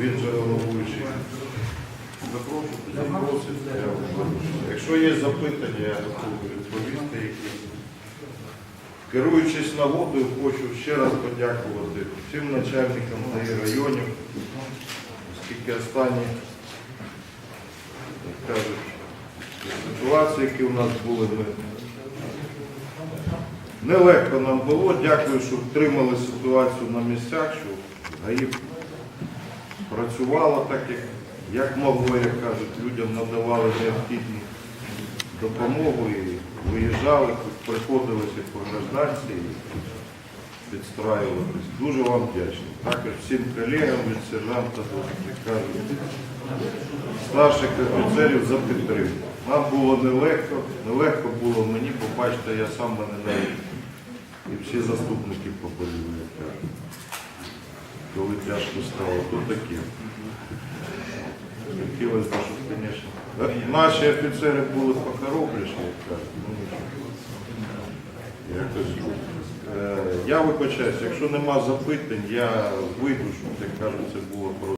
Я вибачу. Якщо є запитання, я готовий відповісти якісь. Керуючись нагодою, хочу ще раз подякувати всім начальникам ДАІ районів, оскільки останні, ситуації, які у нас були, ми нелегко нам було. Дякую, що втримали ситуацію на місцях, що ГАІ працювало так, як, як могло, як кажуть, людям надавали необхідну допомогу і виїжджали, приходилися по гражданці і підстраюватись. Дуже вам вдячний. Також всім колегам від сержанта до кажуть, старших офіцерів за підтримку. Нам було нелегко, нелегко було мені, побачите, я сам мене навіть і всі заступники кажуть. Коли тяжко стало, то таке. Хотілося б, щоб, звісно, е, наші офіцери були похоробріші, як кажуть. Ну. Якось. Е, Я вибачаюсь, якщо нема запитань, я вийду, щоб, як кажуть, це було просто.